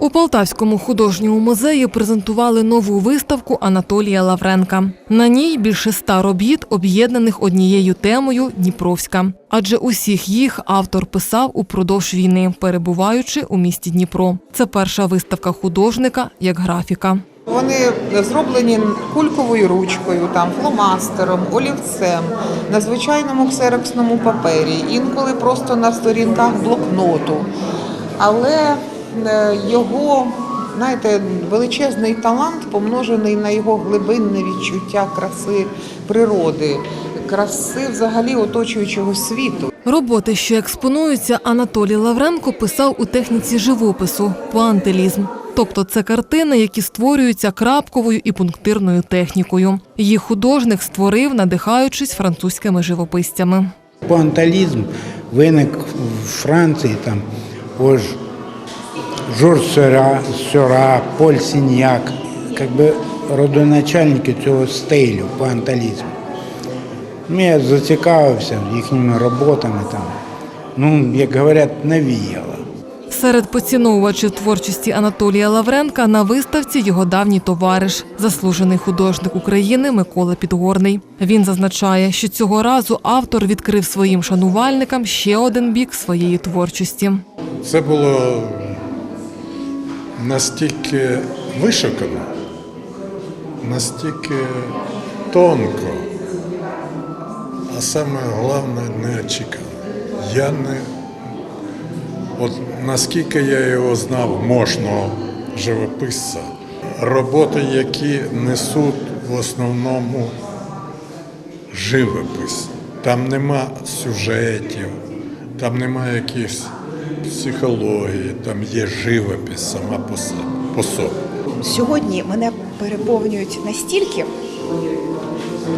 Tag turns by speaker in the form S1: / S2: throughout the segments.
S1: У Полтавському художньому музеї презентували нову виставку Анатолія Лавренка. На ній більше ста робіт, об'єднаних однією темою Дніпровська. Адже усіх їх автор писав упродовж війни, перебуваючи у місті Дніпро. Це перша виставка художника як графіка.
S2: Вони зроблені кульковою ручкою, там фломастером, олівцем, на звичайному ксероксному папері, інколи просто на сторінках блокноту. Але його, знаєте, величезний талант помножений на його глибинне відчуття краси природи, краси взагалі оточуючого світу.
S1: Роботи, що експонуються, Анатолій Лавренко писав у техніці живопису пуантилізм. Тобто це картини, які створюються крапковою і пунктирною технікою. Їх художник створив, надихаючись французькими живописцями.
S3: Пуанталізм виник в Франції, там ось Жорж Сера, Сера, Поль Сіньяк, якби родоначальники цього стилю пуанталізму. Ну, я зацікавився їхніми роботами там. Ну, як говорять, навіяло.
S1: Серед поціновувачів творчості Анатолія Лавренка на виставці його давній товариш, заслужений художник України Микола Підгорний. Він зазначає, що цього разу автор відкрив своїм шанувальникам ще один бік своєї творчості.
S4: Це було настільки вишукано, настільки тонко, а саме головне неочікувано. Я не от наскільки я його знав, можного живописця, роботи, які несуть в основному живопис. Там нема сюжетів, там нема якихось психології, там є живопис сама по собі.
S5: Сьогодні мене переповнюють настільки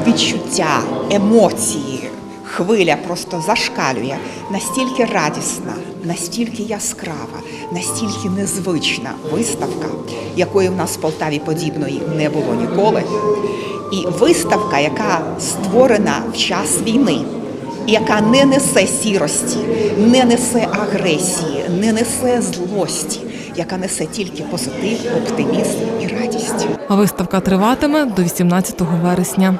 S5: відчуття, емоції, хвиля просто зашкалює, настільки радісна, настільки яскрава, настільки незвична виставка, якої в нас в Полтаві подібної не було ніколи. І виставка, яка створена в час війни, яка не несе сірості, не несе агресії, не несе злості, яка несе тільки позитив, оптимізм і радість.
S1: Виставка триватиме до 18 вересня.